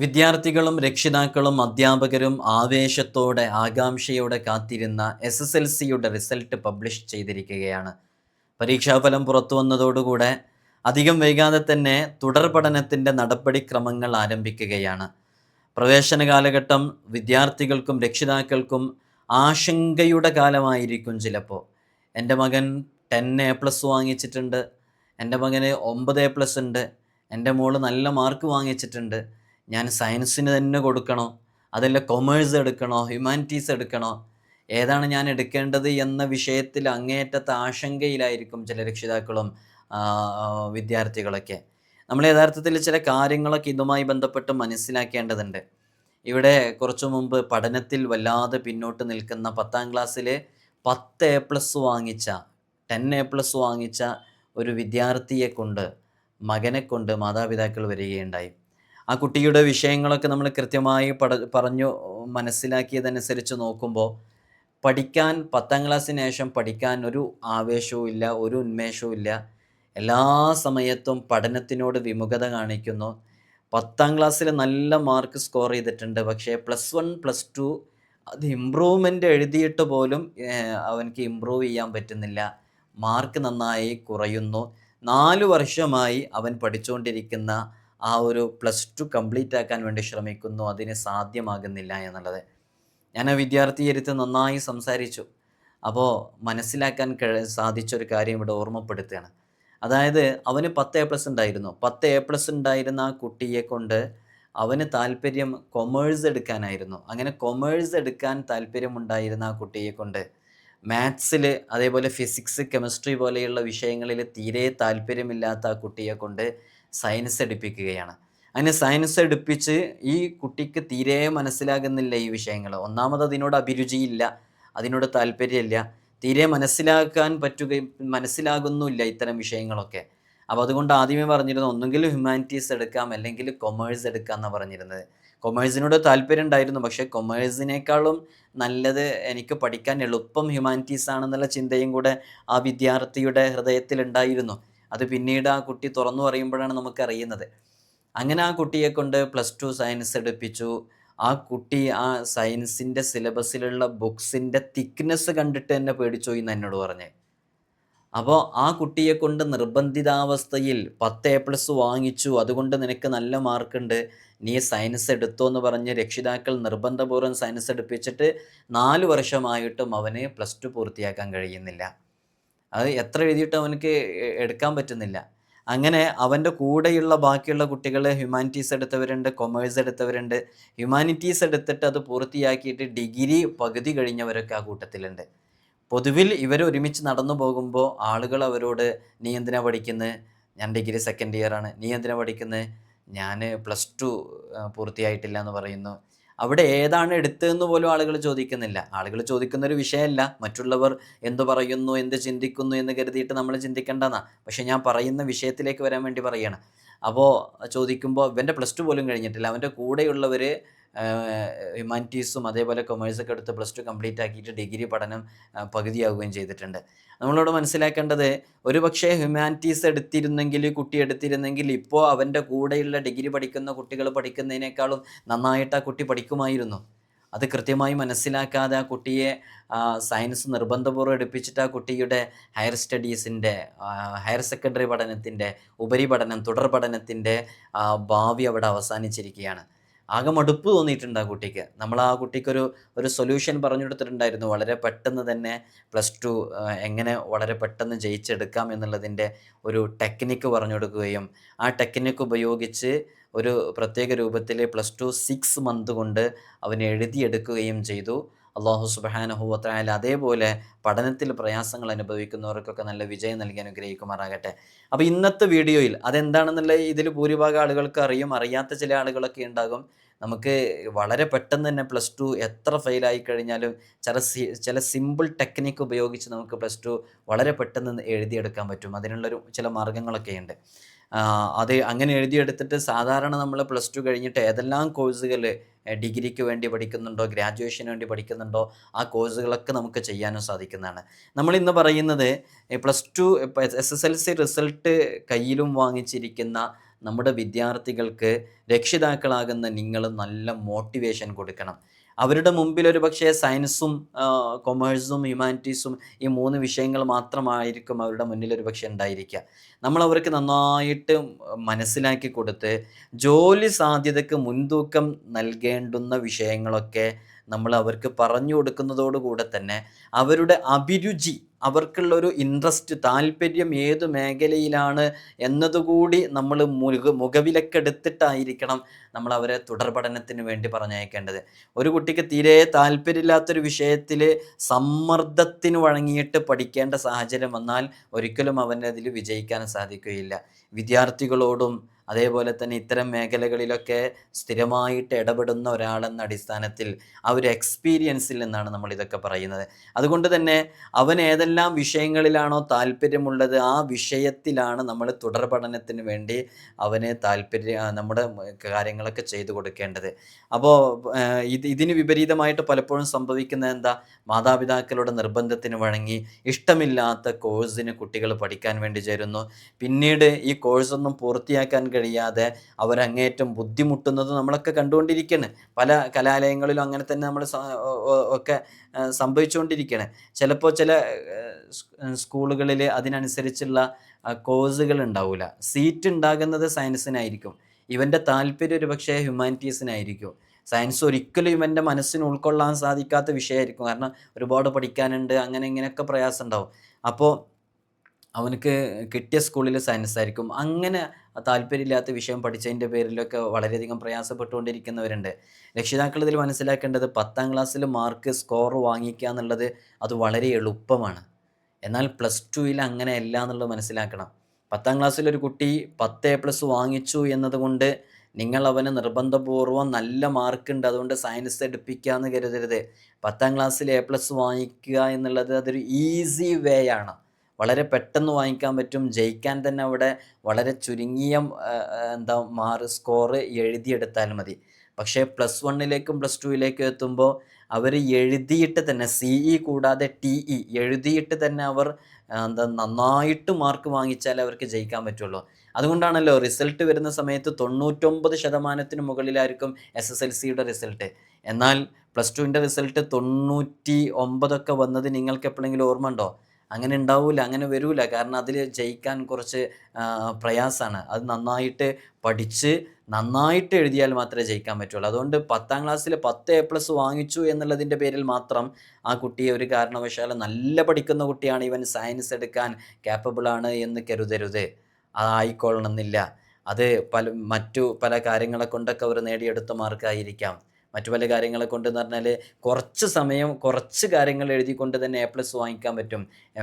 വിദ്യാർത്ഥികളും രക്ഷിതാക്കളും അധ്യാപകരും ആവേശത്തോടെ ആകാംക്ഷയോടെ കാത്തിരുന്ന എസ് എസ് എൽ സിയുടെ റിസൾട്ട് പബ്ലിഷ് ചെയ്തിരിക്കുകയാണ്. പരീക്ഷാഫലം പുറത്തു വന്നതോടുകൂടെ അധികം വൈകാതെ തന്നെ തുടർ പഠനത്തിന്റെ നടപടിക്രമങ്ങൾ ആരംഭിക്കുകയാണ്. പ്രവേശന കാലഘട്ടം വിദ്യാർത്ഥികൾക്കും രക്ഷിതാക്കൾക്കും ആശങ്കയുടെ കാലമായിരിക്കും ചിലപ്പോൾ. എന്റെ മകൻ ടെൻ എ പ്ലസ് വാങ്ങിച്ചിട്ടുണ്ട് എന്റെ മകന് ഒമ്പത് എ പ്ലസ് ഉണ്ട് എന്റെ മോൾ നല്ല മാർക്ക് വാങ്ങിച്ചിട്ടുണ്ട് ഞാൻ സയൻസിന് തന്നെ കൊടുക്കണോ? അതല്ല കൊമേഴ്സ് എടുക്കണോ? ഹ്യൂമാനിറ്റീസ് എടുക്കണോ? ഏതാണ് ഞാൻ എടുക്കേണ്ടത് എന്ന വിഷയത്തിൽ അങ്ങേയറ്റത്തെ ആശങ്കയിലായിരിക്കും ചില രക്ഷിതാക്കളും വിദ്യാർത്ഥികളൊക്കെ. നമ്മൾ യഥാർത്ഥത്തിൽ ചില കാര്യങ്ങളൊക്കെ ഇതുമായി ബന്ധപ്പെട്ട് മനസ്സിലാക്കേണ്ടതുണ്ട്. ഇവിടെ കുറച്ചു മുമ്പ് പഠനത്തിൽ വല്ലാതെ പിന്നോട്ട് നിൽക്കുന്ന പത്താം ക്ലാസ്സിൽ പത്ത് എ പ്ലസ് വാങ്ങിച്ച ടെൻ എ പ്ലസ് വാങ്ങിച്ച ഒരു വിദ്യാർത്ഥിയെ കൊണ്ട് മകനെ കൊണ്ട് മാതാപിതാക്കൾ വരികയുണ്ടായി. ആ കുട്ടിയുടെ വിഷയങ്ങളൊക്കെ നമ്മൾ കൃത്യമായി പട പറഞ്ഞു മനസ്സിലാക്കിയതനുസരിച്ച് നോക്കുമ്പോൾ പഠിക്കാൻ പത്താം ക്ലാസ്സിന് ശേഷം പഠിക്കാൻ ഒരു ആവേശവും ഇല്ല ഒരു ഉന്മേഷവും ഇല്ല. എല്ലാ സമയത്തും പഠനത്തിനോട് വിമുഖത കാണിക്കുന്നു. പത്താം ക്ലാസ്സിൽ നല്ല മാർക്ക് സ്കോർ ചെയ്തിട്ടുണ്ട്. പക്ഷേ പ്ലസ് വൺ പ്ലസ് ടു അത് ഇമ്പ്രൂവ്മെന്റ് എഴുതിയിട്ട് പോലും അവനക്ക് ഇമ്പ്രൂവ് ചെയ്യാൻ പറ്റുന്നില്ല. മാർക്ക് നന്നായി കുറയുന്നു. നാല് വർഷമായി അവൻ പഠിച്ചുകൊണ്ടിരിക്കുന്ന ആ ഒരു പ്ലസ് ടു കംപ്ലീറ്റ് ആക്കാൻ വേണ്ടി ശ്രമിക്കുന്നു അതിന് സാധ്യമാകുന്നില്ല എന്നുള്ളത്. ഞാൻ ആ വിദ്യാർത്ഥിയെ ഇരുത്ത് നന്നായി സംസാരിച്ചു. അപ്പോൾ മനസ്സിലാക്കാൻ കഴി സാധിച്ചൊരു കാര്യം ഇവിടെ ഓർമ്മപ്പെടുത്തുകയാണ്. അതായത് അവന് പത്ത് എ പ്ലസ് ഉണ്ടായിരുന്നു. പത്ത് എ പ്ലസ് ഉണ്ടായിരുന്ന ആ കുട്ടിയെ കൊണ്ട് അവന് താല്പര്യം കൊമേഴ്സ് എടുക്കാനായിരുന്നു. അങ്ങനെ കൊമേഴ്സ് എടുക്കാൻ താല്പര്യമുണ്ടായിരുന്ന ആ കുട്ടിയെ കൊണ്ട് മാത്സിൽ അതേപോലെ ഫിസിക്സ് കെമിസ്ട്രി പോലെയുള്ള വിഷയങ്ങളിൽ തീരെ താല്പര്യമില്ലാത്ത ആ കുട്ടിയെ കൊണ്ട് സയൻസ് എടുപ്പിക്കുകയാണ്. അങ്ങനെ സയൻസ് എടുപ്പിച്ച് ഈ കുട്ടിക്ക് തീരെ മനസ്സിലാകുന്നില്ല ഈ വിഷയങ്ങൾ. ഒന്നാമത് അതിനോട് അഭിരുചിയില്ല അതിനോട് താല്പര്യമില്ല. തീരെ മനസ്സിലാക്കാൻ പറ്റുകയും മനസ്സിലാകുന്നില്ല ഇത്തരം വിഷയങ്ങളൊക്കെ. അപ്പോൾ അതുകൊണ്ട് ആദ്യമേ പറഞ്ഞിരുന്നു ഒന്നുകിൽ ഹ്യൂമാനിറ്റീസ് എടുക്കാം അല്ലെങ്കിൽ കൊമേഴ്സ് എടുക്കാം എന്നാണ് പറഞ്ഞിരുന്നത്. കൊമേഴ്സിനോട് താല്പര്യം ഉണ്ടായിരുന്നു പക്ഷേ കൊമേഴ്സിനേക്കാളും നല്ലത് എനിക്ക് പഠിക്കാൻ എളുപ്പം ഹ്യൂമാനിറ്റീസ് ആണെന്നുള്ള ചിന്തയും കൂടെ ആ വിദ്യാർത്ഥിയുടെ ഹൃദയത്തിലുണ്ടായിരുന്നു. അത് പിന്നീട് ആ കുട്ടി തുറന്നു പറയുമ്പോഴാണ് നമുക്ക് അറിയുന്നത് അങ്ങനെ ആ കുട്ടിയെ കൊണ്ട് പ്ലസ് ടു സയൻസ് എടുപ്പിച്ചു. ആ കുട്ടി ആ സയൻസിന്റെ സിലബസിലുള്ള ബുക്സിന്റെ തിക്നെസ് കണ്ടിട്ട് എന്നെ പേടിച്ചു എന്ന് എന്നോട് പറഞ്ഞേ. അപ്പോൾ ആ കുട്ടിയെ കൊണ്ട് നിർബന്ധിതാവസ്ഥയിൽ പത്ത് എ പ്ലസ് വാങ്ങിച്ചു. അതുകൊണ്ട് നിനക്ക് നല്ല മാർക്കുണ്ട് നീ സയൻസ് എടുത്തോ എന്ന് പറഞ്ഞ് രക്ഷിതാക്കൾ നിർബന്ധപൂർവം സയൻസ് എടുപ്പിച്ചിട്ട് നാല് വർഷമായിട്ടും അവന് പ്ലസ് ടു പൂർത്തിയാക്കാൻ കഴിയുന്നില്ല. അത് എത്ര എഴുതിയിട്ട് അവനക്ക് എടുക്കാൻ പറ്റുന്നില്ല. അങ്ങനെ അവന്റെ കൂടെയുള്ള ബാക്കിയുള്ള കുട്ടികൾ ഹ്യൂമാനിറ്റീസ് എടുത്തവരുണ്ട് കൊമേഴ്സ് എടുത്തവരുണ്ട്. ഹ്യൂമാനിറ്റീസ് എടുത്തിട്ട് അത് പൂർത്തിയാക്കിയിട്ട് ഡിഗ്രി പകുതി കഴിഞ്ഞവരൊക്കെ ആ കൂട്ടത്തിലുണ്ട്. പൊതുവിൽ ഇവർ ഒരുമിച്ച് നടന്നു പോകുമ്പോൾ ആളുകൾ അവരോട് നീ എന്തിനാ പഠിക്കുന്നത് ഞാൻ ഡിഗ്രി സെക്കൻഡ് ഇയർ ആണ്. നീ എന്തിനാ പഠിക്കുന്നത് ഞാൻ പ്ലസ് ടു പൂർത്തിയായിട്ടില്ല എന്ന് പറയുന്നു. അവിടെ ഏതാണ് എടുത്തതെന്ന് പോലും ആളുകൾ ചോദിക്കുന്നില്ല. ആളുകൾ ചോദിക്കുന്ന ഒരു വിഷയമല്ല. മറ്റുള്ളവർ എന്തു പറയുന്നു എന്ത് ചിന്തിക്കുന്നു എന്ന് കരുതിയിട്ട് നമ്മൾ ചിന്തിക്കേണ്ടതാ പക്ഷെ ഞാൻ പറയുന്ന വിഷയത്തിലേക്ക് വരാൻ വേണ്ടി പറയുകയാണ് അപ്പോൾ ചോദിക്കുമ്പോൾ ഇവന്റെ പ്ലസ് ടു പോലും കഴിഞ്ഞിട്ടില്ല. അവന്റെ കൂടെയുള്ളവർ ഹ്യൂമാനിറ്റീസും അതേപോലെ കൊമേഴ്സൊക്കെ എടുത്ത് പ്ലസ് ടു കംപ്ലീറ്റ് ആക്കിയിട്ട് ഡിഗ്രി പഠനം പകുതിയാവുകയും ചെയ്തിട്ടുണ്ട്. നമ്മളോട് മനസ്സിലാക്കേണ്ടത് ഒരു പക്ഷേ ഹ്യൂമാനിറ്റീസ് എടുത്തിരുന്നെങ്കിൽ കുട്ടി എടുത്തിരുന്നെങ്കിൽ ഇപ്പോൾ അവന്റെ കൂടെയുള്ള ഡിഗ്രി പഠിക്കുന്ന കുട്ടികൾ പഠിക്കുന്നതിനേക്കാളും നന്നായിട്ട് ആ കുട്ടി പഠിക്കുമായിരുന്നു. അത് കൃത്യമായി മനസ്സിലാക്കാതെ ആ കുട്ടിയെ സയൻസ് നിർബന്ധപൂർവം എടുപ്പിച്ചിട്ട് ആ കുട്ടിയുടെ ഹയർ സ്റ്റഡീസിന്റെ ഹയർ സെക്കൻഡറി പഠനത്തിന്റെ ഉപരിപഠനം തുടർ പഠനത്തിന്റെ ഭാവി അവിടെ അവസാനിച്ചിരിക്കുകയാണ്. ആകെ മടുപ്പ് തോന്നിയിട്ടുണ്ട് ആ കുട്ടിക്ക്. നമ്മൾ ആ കുട്ടിക്കൊരു ഒരു സൊല്യൂഷൻ പറഞ്ഞു കൊടുത്തിട്ടുണ്ടായിരുന്നു വളരെ പെട്ടെന്ന് തന്നെ പ്ലസ് ടു എങ്ങനെ വളരെ പെട്ടെന്ന് ജയിച്ചെടുക്കാം എന്നുള്ളതിന്റെ ഒരു ടെക്നിക്ക് പറഞ്ഞു കൊടുക്കുകയും ആ ടെക്നിക്ക് ഉപയോഗിച്ച് ഒരു പ്രത്യേക രൂപത്തിൽ പ്ലസ് ടു സിക്സ് മന്ത് കൊണ്ട് അവൻ എഴുതിയെടുക്കുകയും ചെയ്തു. അള്ളാഹു സുബാനഹുവത്തായാലും അതേപോലെ പഠനത്തിൽ പ്രയാസങ്ങൾ അനുഭവിക്കുന്നവർക്കൊക്കെ നല്ല വിജയം നൽകി അനുഗ്രഹിക്കുമാറാകട്ടെ. അപ്പോൾ ഇന്നത്തെ വീഡിയോയിൽ അതെന്താണെന്നുള്ള ഇതിൽ ഭൂരിഭാഗം ആളുകൾക്ക് അറിയും. അറിയാത്ത ചില ആളുകളൊക്കെ ഉണ്ടാകും. നമുക്ക് വളരെ പെട്ടെന്ന് തന്നെ പ്ലസ് ടു എത്ര ഫെയിലായി കഴിഞ്ഞാലും ചില ചില സിമ്പിൾ ടെക്നിക്ക് ഉപയോഗിച്ച് നമുക്ക് പ്ലസ് ടു വളരെ പെട്ടെന്ന് എഴുതിയെടുക്കാൻ പറ്റും. അതിനുള്ളൊരു ചില മാർഗങ്ങളൊക്കെ ഉണ്ട്. അത് അങ്ങനെ എഴുതിയെടുത്തിട്ട് സാധാരണ നമ്മൾ പ്ലസ് ടു കഴിഞ്ഞിട്ട് ഏതെല്ലാം കോഴ്സുകൾ ഡിഗ്രിക്ക് വേണ്ടി പഠിക്കുന്നുണ്ടോ ഗ്രാജുവേഷന് വേണ്ടി പഠിക്കുന്നുണ്ടോ ആ കോഴ്സുകളൊക്കെ നമുക്ക് ചെയ്യാനും സാധിക്കുന്നതാണ്. നമ്മൾ ഇന്ന് പറയുന്നത് plus two S S L C result കയ്യിലും വാങ്ങിച്ചിരിക്കുന്ന നമ്മുടെ വിദ്യാർത്ഥികൾക്ക് രക്ഷിതാക്കളാകുന്ന നിങ്ങൾ നല്ല മോട്ടിവേഷൻ കൊടുക്കണം. അവരുടെ മുമ്പിൽ ഒരു പക്ഷേ സയൻസും കൊമേഴ്സും ഹ്യൂമാനിറ്റീസും ഈ മൂന്ന് വിഷയങ്ങൾ മാത്രമായിരിക്കും അവരുടെ മുന്നിൽ ഒരു പക്ഷേ ഉണ്ടായിരിക്കുക. നമ്മൾ അവർക്ക് നന്നായിട്ട് മനസ്സിലാക്കി കൊടുത്ത് ജോലി സാധ്യതയ്ക്ക് മുൻതൂക്കം നൽകേണ്ടുന്ന വിഷയങ്ങളൊക്കെ നമ്മൾ അവർക്ക് പറഞ്ഞു കൊടുക്കുന്നതോടുകൂടെ തന്നെ അവരുടെ അഭിരുചി അവർക്കുള്ളൊരു ഇൻട്രസ്റ്റ് താല്പര്യം ഏത് മേഖലയിലാണ് എന്നതുകൂടി നമ്മൾ മുക മുഖവിലക്കെടുത്തിട്ടായിരിക്കണം നമ്മൾ അവരെ തുടർ പഠനത്തിന് വേണ്ടി പറഞ്ഞയക്കേണ്ടത്. ഒരു കുട്ടിക്ക് തീരെ താല്പര്യമില്ലാത്തൊരു വിഷയത്തിൽ സമ്മർദ്ദത്തിന് വഴങ്ങിയിട്ട് പഠിക്കേണ്ട സാഹചര്യം വന്നാൽ ഒരിക്കലും അവൻ അതിൽ വിജയിക്കാൻ സാധിക്കുകയില്ല. വിദ്യാർത്ഥികളോടും അതേപോലെ തന്നെ ഇത്തരം മേഖലകളിലൊക്കെ സ്ഥിരമായിട്ട് ഇടപെടുന്ന ഒരാളെന്ന അടിസ്ഥാനത്തിൽ ആ ഒരു എക്സ്പീരിയൻസിൽ നിന്നാണ് നമ്മൾ ഇതൊക്കെ പറയുന്നത്. അതുകൊണ്ട് തന്നെ അവൻ ഏതെല്ലാം വിഷയങ്ങളിലാണോ താല്പര്യമുള്ളത് ആ വിഷയത്തിലാണ് നമ്മൾ തുടർ പഠനത്തിന് വേണ്ടി അവന് താല്പര്യ നമ്മുടെ കാര്യങ്ങളൊക്കെ ചെയ്തു കൊടുക്കേണ്ടത്. അപ്പോൾ ഇത് ഇതിന് വിപരീതമായിട്ട് പലപ്പോഴും സംഭവിക്കുന്നത് എന്താ? മാതാപിതാക്കളുടെ നിർബന്ധത്തിന് വഴങ്ങി ഇഷ്ടമില്ലാത്ത കോഴ്സിന് കുട്ടികൾ പഠിക്കാൻ വേണ്ടി ചേരുന്നു. പിന്നീട് ഈ കോഴ്സൊന്നും പൂർത്തിയാക്കാൻ കഴിയാതെ അവരങ്ങേറ്റം ബുദ്ധിമുട്ടുന്നത് നമ്മളൊക്കെ കണ്ടുകൊണ്ടിരിക്കുകയാണ് പല കലാലയങ്ങളിലും അങ്ങനെ തന്നെ നമ്മൾ ഒക്കെ സംഭവിച്ചുകൊണ്ടിരിക്കുകയാണ് ചിലപ്പോൾ ചില സ്കൂളുകളിൽ അതിനനുസരിച്ചുള്ള കോഴ്സുകൾ ഉണ്ടാവില്ല സീറ്റ് ഉണ്ടാകുന്നത് സയൻസിനായിരിക്കും. ഇവന്റെ താല്പര്യം ഒരു പക്ഷേ ഹ്യൂമാനിറ്റീസിനായിരിക്കും. സയൻസ് ഒരിക്കലും ഇവന്റെ മനസ്സിന് ഉൾക്കൊള്ളാൻ സാധിക്കാത്ത വിഷയമായിരിക്കും. കാരണം ഒരുപാട് പഠിക്കാനുണ്ട് അങ്ങനെ ഇങ്ങനെയൊക്കെ പ്രയാസം ഉണ്ടാവും അപ്പോൾ അവനക്ക് കിട്ടിയ സ്കൂളിൽ സയൻസ് ആയിരിക്കും. അങ്ങനെ താല്പര്യമില്ലാത്ത വിഷയം പഠിച്ചതിന്റെ പേരിലൊക്കെ വളരെയധികം പ്രയാസപ്പെട്ടുകൊണ്ടിരിക്കുന്നവരുണ്ട്. രക്ഷിതാക്കൾ ഇതിൽ മനസ്സിലാക്കേണ്ടത് പത്താം ക്ലാസ്സിൽ മാർക്ക് സ്കോർ വാങ്ങിക്കുക എന്നുള്ളത് അത് വളരെ എളുപ്പമാണ്. എന്നാൽ പ്ലസ് ടുവിൽ അങ്ങനെയല്ല എന്നുള്ളത് മനസ്സിലാക്കണം. പത്താം ക്ലാസ്സിലൊരു കുട്ടി പത്ത് എ പ്ലസ് വാങ്ങിച്ചു എന്നതുകൊണ്ട് നിങ്ങൾ അവന് നിർബന്ധപൂർവം നല്ല മാർക്ക് ഉണ്ട്. അതുകൊണ്ട് സയൻസ് എടുപ്പിക്കുക എന്ന് കരുതരുത്. പത്താം ക്ലാസ്സിൽ എ പ്ലസ് വാങ്ങിക്കുക എന്നുള്ളത് അതൊരു ഈസി വേ ആണ്. വളരെ പെട്ടെന്ന് വാങ്ങിക്കാൻ പറ്റും. ജയിക്കാൻ തന്നെ അവിടെ വളരെ ചുരുങ്ങിയ എന്താ മാർക്ക് സ്കോറ് എഴുതിയെടുത്താൽ മതി. പക്ഷേ പ്ലസ് വണ്ണിലേക്കും പ്ലസ് ടുവിലേക്കും എത്തുമ്പോൾ അവർ എഴുതിയിട്ട് തന്നെ സി ഇ കൂടാതെ ടി ഇ എഴുതിയിട്ട് തന്നെ അവർ എന്താ നന്നായിട്ട് മാർക്ക് വാങ്ങിച്ചാൽ അവർക്ക് ജയിക്കാൻ പറ്റുള്ളൂ. അതുകൊണ്ടാണല്ലോ റിസൾട്ട് വരുന്ന സമയത്ത് തൊണ്ണൂറ്റൊമ്പത് ശതമാനത്തിന് മുകളിലായിരിക്കും എസ് എസ് എൽ സിയുടെ റിസൾട്ട് എന്നാൽ പ്ലസ് ടുവിന്റെ റിസൾട്ട് തൊണ്ണൂറ്റി ഒമ്പതൊക്കെ വന്നത് നിങ്ങൾക്ക് എപ്പോഴെങ്കിലും ഓർമ്മ ഉണ്ടോ? അങ്ങനെ ഉണ്ടാവില്ല അങ്ങനെ വരില്ല കാരണം അതിൽ ജയിക്കാൻ കുറച്ച് പ്രയാസമാണ് അത് നന്നായിട്ട് പഠിച്ച് നന്നായിട്ട് എഴുതിയാൽ മാത്രമേ ജയിക്കാൻ പറ്റുള്ളൂ. അതുകൊണ്ട് പത്താം ക്ലാസ്സിൽ പത്ത് എ പ്ലസ് വാങ്ങിച്ചു എന്നുള്ളതിന്റെ പേരിൽ മാത്രം ആ കുട്ടിയെ ഒരു കാരണവശാലും നല്ല പഠിക്കുന്ന കുട്ടിയാണ് ഇവൻ. സയൻസ് എടുക്കാൻ ആണ് എന്ന് കരുതരുത്. അതായിക്കൊള്ളണമെന്നില്ല അത് പല മറ്റു പല കാര്യങ്ങളെ കൊണ്ടൊക്കെ അവർ നേടിയെടുത്ത മാർക്കായിരിക്കാം. മറ്റു പല കാര്യങ്ങളെ കൊണ്ട് എന്ന് പറഞ്ഞാൽ കുറച്ച് സമയം കുറച്ച് കാര്യങ്ങൾ എഴുതിക്കൊണ്ട് തന്നെ എ പ്ലസ് വാങ്ങിക്കാൻ പറ്റും.